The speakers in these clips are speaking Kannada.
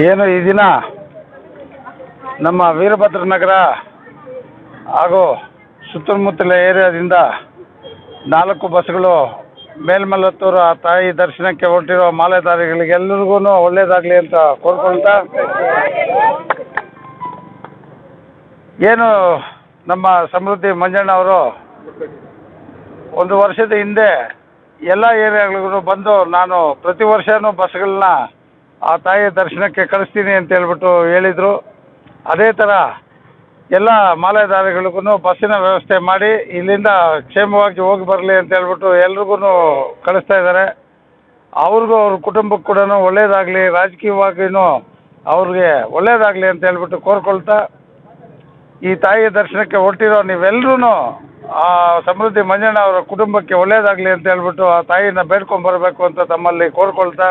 ಏನು ಈ ದಿನ ನಮ್ಮ ವೀರಭದ್ರ ನಗರ ಹಾಗೂ ಸುತ್ತಮುತ್ತಲ ಏರಿಯಾದಿಂದ ನಾಲ್ಕು ಬಸ್ಗಳು ಮೇಲ್ಮಲ್ಲತ್ತೂರ ತಾಯಿ ದರ್ಶನಕ್ಕೆ ಹೊರಟಿರೋ ಮಾಲೆದಾರಿಗಳಿಗೆಲ್ಲರಿಗೂ ಒಳ್ಳೆಯದಾಗಲಿ ಅಂತ ಕೋರ್ಕೊಳ್ತಾ ಏನು ನಮ್ಮ ಸಮೃದ್ಧಿ ಮಂಜಣ್ಣ ಅವರು ಒಂದು ವರ್ಷದ ಹಿಂದೆ ಎಲ್ಲ ಏರಿಯಾಗಳಿಗೂ ಬಂದು ನಾನು ಪ್ರತಿ ವರ್ಷವೂ ಬಸ್ಗಳನ್ನ ಆ ತಾಯಿಯ ದರ್ಶನಕ್ಕೆ ಕಳಿಸ್ತೀನಿ ಅಂತ ಹೇಳ್ಬಿಟ್ಟು ಹೇಳಿದರು. ಅದೇ ಥರ ಎಲ್ಲ ಮಾಲೆದಾರಿಗಳಿಗೂ ಬಸ್ಸಿನ ವ್ಯವಸ್ಥೆ ಮಾಡಿ ಇಲ್ಲಿಂದ ಕ್ಷೇಮವಾಗಿ ಹೋಗಿ ಬರಲಿ ಅಂತ ಹೇಳ್ಬಿಟ್ಟು ಎಲ್ರಿಗೂ ಕಳಿಸ್ತಾ ಇದ್ದಾರೆ. ಅವ್ರಿಗೂ ಅವ್ರ ಕುಟುಂಬಕ್ಕೆ ಕೂಡ ಒಳ್ಳೇದಾಗಲಿ ರಾಜಕೀಯವಾಗಿಯೂ ಅವ್ರಿಗೆ ಒಳ್ಳೇದಾಗಲಿ ಅಂತ ಹೇಳ್ಬಿಟ್ಟು ಕೋರ್ಕೊಳ್ತಾ ಈ ತಾಯಿಯ ದರ್ಶನಕ್ಕೆ ಹೊರಟಿರೋ ನೀವೆಲ್ಲರೂ ಆ ಸಮೃದ್ಧಿ ಮಂಜಣ್ಣ ಅವರ ಕುಟುಂಬಕ್ಕೆ ಒಳ್ಳೆಯದಾಗಲಿ ಅಂತ ಹೇಳ್ಬಿಟ್ಟು ಆ ತಾಯಿನ ಬೇಡ್ಕೊಂಡು ಬರಬೇಕು ಅಂತ ತಮ್ಮಲ್ಲಿ ಕೋರ್ಕೊಳ್ತಾ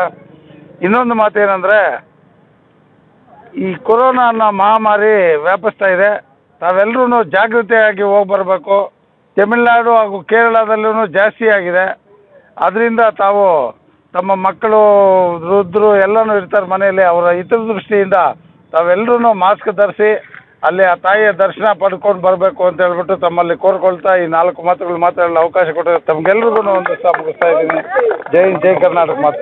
ಇನ್ನೊಂದು ಮಾತೇನೆಂದರೆ, ಈ ಕೊರೋನಾ ಅನ್ನೋ ಮಹಾಮಾರಿ ವ್ಯಾಪಿಸ್ತಾ ಇದೆ. ತಾವೆಲ್ಲರೂ ಜಾಗೃತಿಯಾಗಿ ಹೋಗಿ ಬರಬೇಕು ತಮಿಳುನಾಡು ಹಾಗೂ ಕೇರಳದಲ್ಲೂ ಜಾಸ್ತಿ ಆಗಿದೆ. ಅದರಿಂದ ತಾವು ತಮ್ಮ ಮಕ್ಕಳು, ವೃದ್ಧರು ಎಲ್ಲನೂ ಇರ್ತಾರೆ ಮನೆಯಲ್ಲಿ. ಅವರ ಹಿತದೃಷ್ಟಿಯಿಂದ ತಾವೆಲ್ಲರೂ ಮಾಸ್ಕ್ ಧರಿಸಿ, ಅಲ್ಲಿ ಆ ತಾಯಿಯ ದರ್ಶನ ಪಡ್ಕೊಂಡು ಬರಬೇಕು ಅಂತ ಹೇಳ್ಬಿಟ್ಟು ತಮ್ಮಲ್ಲಿ ಕೋರ್ಕೊಳ್ತಾ ಈ ನಾಲ್ಕು ಮಾತುಗಳು ಮಾತಾಡಲು ಅವಕಾಶ ಕೊಟ್ಟರೆ ತಮಗೆಲ್ರಿಗೂ ಒಂದು ಮುಗಿಸ್ತಾ ಇದ್ದೀನಿ. ಜೈ ಜೈ ಕರ್ನಾಟಕ ಮಾತು.